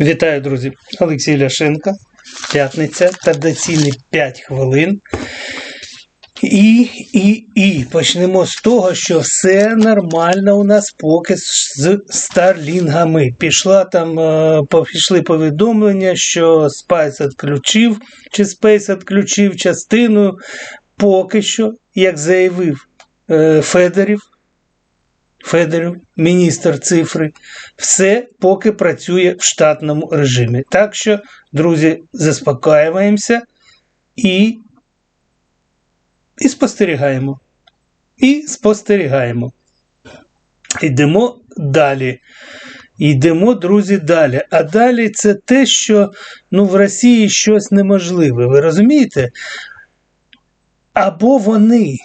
Вітаю, друзі! Олексій Ляшенко. П'ятниця, традиційні 5 хвилин. І, і, і почнемо з того, що все нормально у нас поки з старлінгами. Пішла там, е, пішли повідомлення, що Spice відключив, чи Space відключив частину. Поки що, як заявив е, Федорів, Федорів, міністр цифри, все поки працює в штатному режимі. Так що, друзі, заспокаюємося і, і спостерігаємо. І спостерігаємо. Йдемо далі. Йдемо, друзі, далі. А далі це те, що ну, в Росії щось неможливе. Ви розумієте? Або вони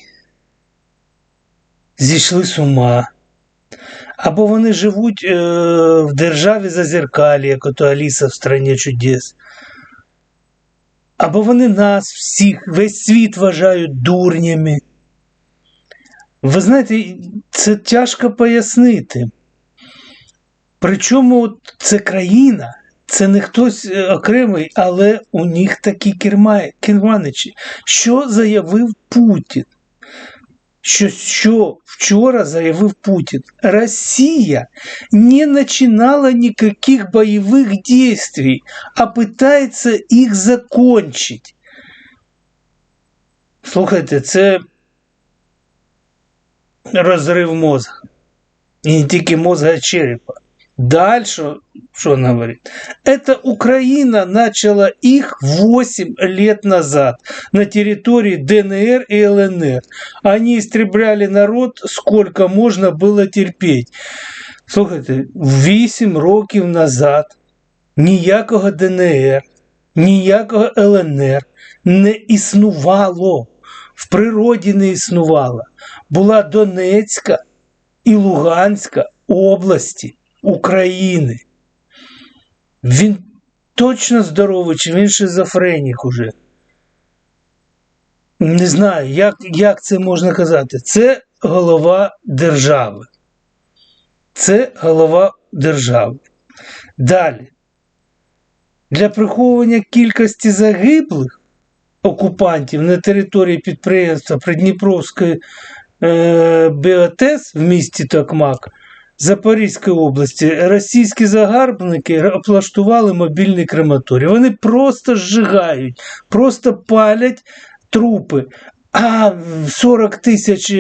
зійшли з ума, або вони живуть е, в державі зазеркалі, як ото Аліса в страні чудес. Або вони нас всіх, весь світ вважають дурнями. Ви знаєте, це тяжко пояснити. Причому це країна, це не хтось е, окремий, але у них такі керма- керманичі. Що заявив Путін? Що, вчора заявив Путин, Россия не начинала никаких боевых действий, а пытается их закончить. Слухайте, це розрив мозга. І не тільки мозга, а черепа. Дальше, что он говорит? Это Украина начала их 8 лет назад на территории ДНР и ЛНР. Они истребляли народ, сколько можно было терпеть. Слухайте, 8 років назад ніякого ДНР, ніякого ЛНР не існувало. В природі не існувало. Була Донецька і Луганська області України. Він точно здоровий, чи він шизофренік уже. Не знаю, як, як це можна казати. Це голова держави. Це голова держави. Далі. Для приховування кількості загиблих окупантів на території підприємства Придніпровської е, БОТЕС в місті Токмак Запорізької області російські загарбники облаштували мобільний крематорій. Вони просто зжигають, просто палять трупи. А 40 тисяч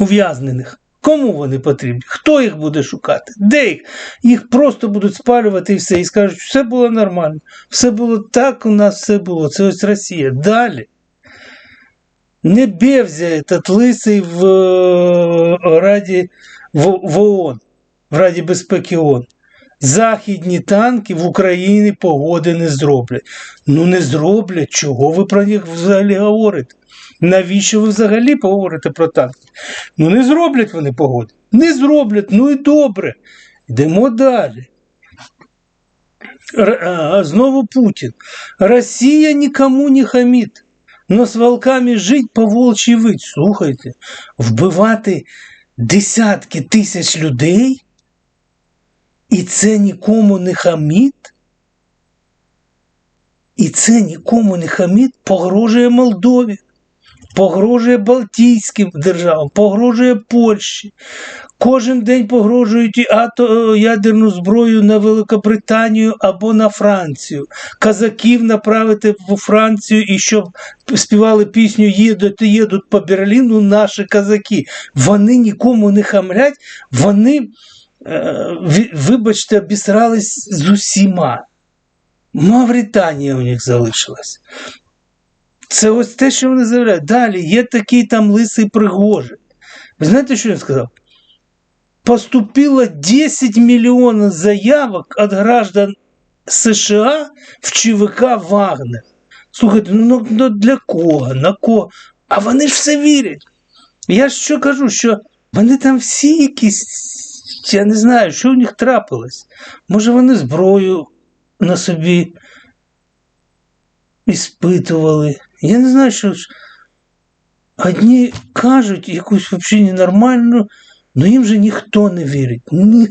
ув'язнених. Кому вони потрібні? Хто їх буде шукати? Де їх? Їх просто будуть спалювати і все. І скажуть, все було нормально. Все було так, у нас все було. Це ось Росія. Далі. Не бевзя этот лисий в е, Раді в, в ООН, в Раді безпеки ООН. Західні танки в Україні погоди не зроблять. Ну не зроблять. Чого ви про них взагалі говорите? Навіщо ви взагалі поговорите про танки? Ну не зроблять вони погоди. Не зроблять, ну і добре. Йдемо далі. Р- а, Знову Путін. Росія нікому не хамить. Но з волками жить по волчій вить. Слухайте, вбивати десятки тисяч людей, і це нікому не хамить, і це нікому не хамить, погрожує Молдові, погрожує Балтійським державам, погрожує Польщі. Кожен день погрожують ато, ядерну зброю на Великобританію або на Францію. Казаків направити в Францію і щоб співали пісню «Їдуть, їдуть по Берліну наші казаки. Вони нікому не хамлять, вони, е, вибачте, обісрались з усіма. Мавританія у них залишилась. Це ось те, що вони заявляють. Далі є такий там лисий Пригожин. Ви знаєте, що він сказав? Поступило 10 миллионов заявок от граждан США в ЧВК Вагнер. Слухайте, ну, ну для кого? На кого? А вони ж все вірять. Я ж що кажу, що вони там всі якісь, я не знаю, що в них трапилось. Може, вони зброю на собі іспитували. Я не знаю, що. Одні кажуть якусь взагалі ненормальну Ну їм же ніхто не вірить. Ні,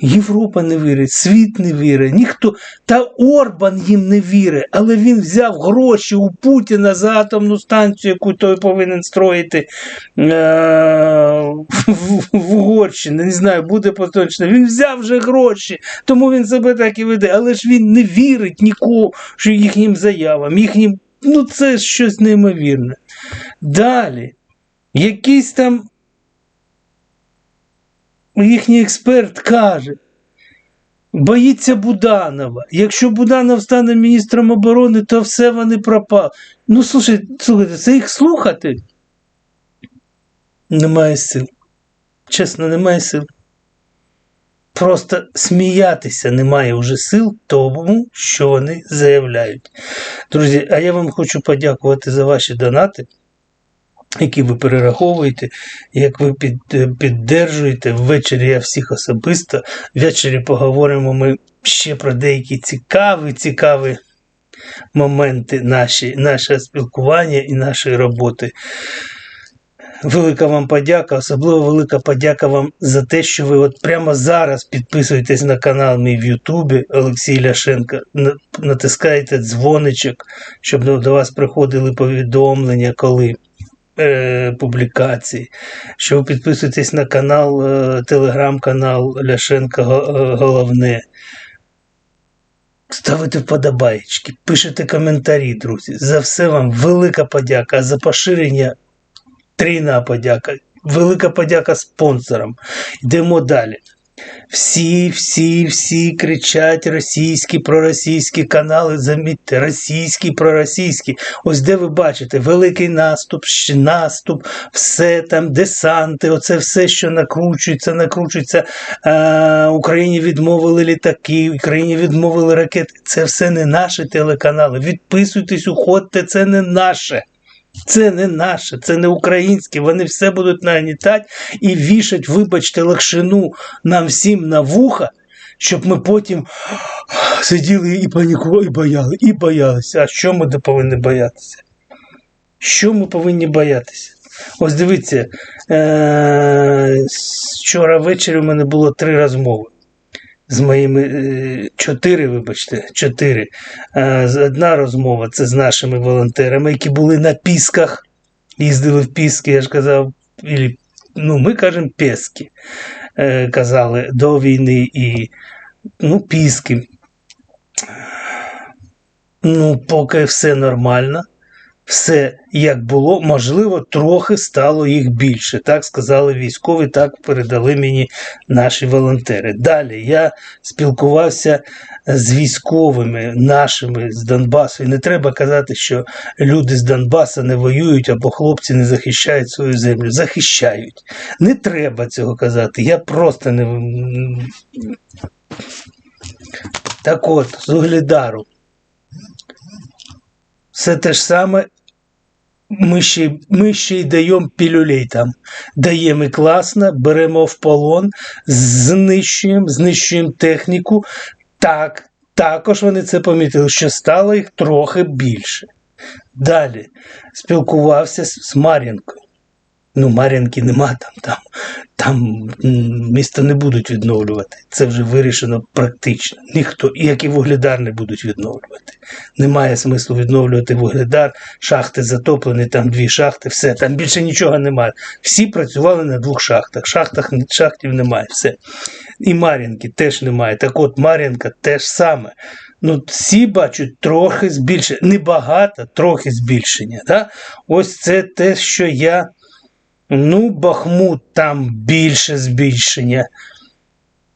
Європа не вірить, світ не вірить, ніхто. Та Орбан їм не вірить, але він взяв гроші у Путіна за атомну станцію, яку той повинен строїти е- в, в Угорщині. Не знаю, буде поточно. Він взяв вже гроші, тому він себе так і веде. Але ж він не вірить нікому, що їхнім заявам, їхнім. Ну, це щось неймовірне. Далі. Якийсь там їхній експерт каже, боїться Буданова. Якщо Буданов стане міністром оборони, то все вони пропали. Ну, слушай, слухайте, це їх слухати. Немає сил. Чесно, немає сил. Просто сміятися немає вже сил тому, що вони заявляють. Друзі, а я вам хочу подякувати за ваші донати які ви перераховуєте, як ви під, піддержуєте. Ввечері я всіх особисто. Ввечері поговоримо ми ще про деякі цікаві, цікаві моменти наші, нашого спілкування і нашої роботи. Велика вам подяка, особливо велика подяка вам за те, що ви от прямо зараз підписуєтесь на канал мій в Ютубі Олексій Ляшенко, натискаєте дзвоничок, щоб до вас приходили повідомлення, коли е, публікацій, що ви підписуєтесь на канал, е, телеграм-канал Ляшенка е, Головне. Ставите вподобайки, пишете коментарі, друзі. За все вам велика подяка. За поширення трійна подяка. Велика подяка спонсорам. Йдемо далі. Всі, всі, всі кричать російські, проросійські канали. Замітьте, російські, проросійські. Ось де ви бачите великий наступ, наступ, все там, десанти, оце все, що накручується, накручується. Е, Україні відмовили літаки, Україні відмовили ракети. Це все не наші телеканали. Відписуйтесь, уходьте, це не наше. Це не наше, це не українське. Вони все будуть нагнітати і вішать, вибачте, лакшину нам всім на вуха, щоб ми потім сиділи і панікували, і бояли, і боялися. А що ми повинні боятися? Що ми повинні боятися? Ось дивіться, е- вчора ввечері у мене було три розмови з моїми е, чотири, вибачте, чотири. Е, Одна розмова це з нашими волонтерами, які були на пісках, їздили в піски, я ж казав, ілі, ну, ми кажемо пески, е, казали до війни і ну, піски. Ну, поки все нормально. Все як було, можливо, трохи стало їх більше. Так сказали військові, так передали мені наші волонтери. Далі я спілкувався з військовими нашими з Донбасу. І не треба казати, що люди з Донбаса не воюють або хлопці не захищають свою землю. Захищають. Не треба цього казати. Я просто не. Так от, з Углідару. Все те ж саме. Ми ще, ми ще й даємо пілюлей там. Даємо і класно, беремо в полон, знищуємо, знищуємо техніку. Так, також вони це помітили, що стало їх трохи більше. Далі спілкувався з Мар'їнкою. Ну, Мар'їнки нема там, там, там м, місто не будуть відновлювати. Це вже вирішено практично. Ніхто, як і вугледар не будуть відновлювати. Немає смислу відновлювати вугледар, шахти затоплені, там дві шахти, все, там більше нічого немає. Всі працювали на двох шахтах. Шахтах шахтів немає, все. І Мар'їнки теж немає. Так от Мар'їнка теж саме. Ну, всі бачать трохи збільшення. Небагато, трохи збільшення. Да? Ось це те, що я. Ну, Бахмут там більше збільшення.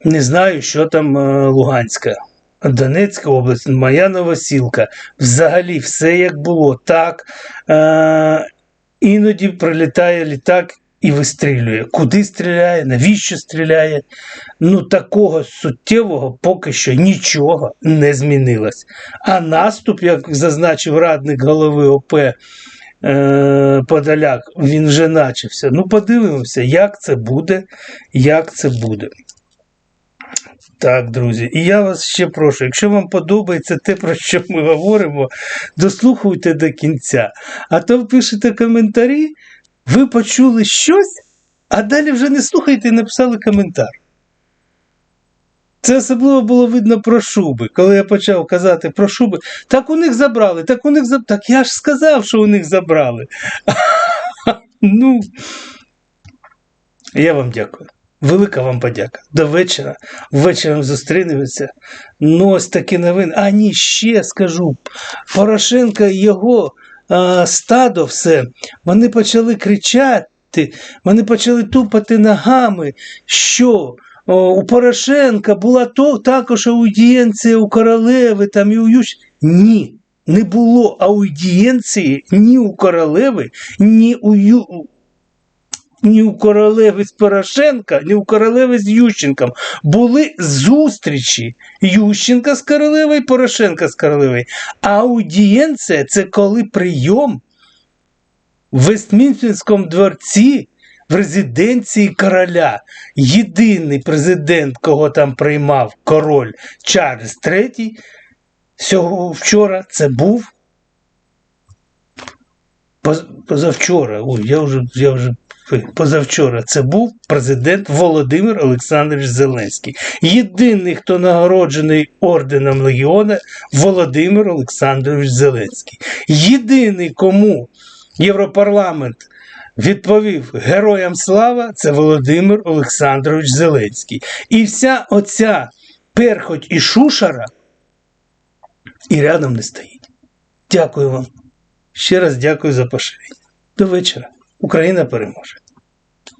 Не знаю, що там е, Луганська. Донецька область, моя новосілка. Взагалі все як було. Так. Е, іноді прилітає літак і вистрілює. Куди стріляє, навіщо стріляє? Ну, такого суттєвого поки що нічого не змінилось. А наступ, як зазначив радник голови ОП е, Подоляк, він вже начався. Ну, подивимося, як це буде, як це буде. Так, друзі, і я вас ще прошу, якщо вам подобається те, про що ми говоримо, дослухайте до кінця. А то пишете коментарі, ви почули щось, А далі вже не слухайте і написали коментар. Це особливо було видно про шуби. Коли я почав казати про шуби, так у них забрали, так у них забрали. Так я ж сказав, що у них забрали. Ну, я вам дякую. Велика вам подяка. До вечора. Ввечері зустрінемося. Ну, ось такі новини. А ні, ще скажу. Порошенка і його а, стадо все. Вони почали кричати, вони почали тупати ногами, що у Порошенка була то, також аудієнція у королеви там, і у Ющ. Ні. Не було аудієнції ні у королеви, ні у Ю... ні у королеви з Порошенка, ні у королеви з Ющенком. Були зустрічі Ющенка з королевою, Порошенка з королевою. Аудієнція це коли прийом в Вестмінстерському дворці в резиденції короля. Єдиний президент, кого там приймав король Чарльз III, сього вчора це був позавчора. Ой, я вже, я вже позавчора це був президент Володимир Олександрович Зеленський. Єдиний, хто нагороджений орденом Легіона Володимир Олександрович Зеленський. Єдиний, кому Європарламент відповів Героям слава, це Володимир Олександрович Зеленський. І вся оця перхоть і шушара і рядом не стоїть. Дякую вам. Ще раз дякую за поширення. До вечора. Україна переможе.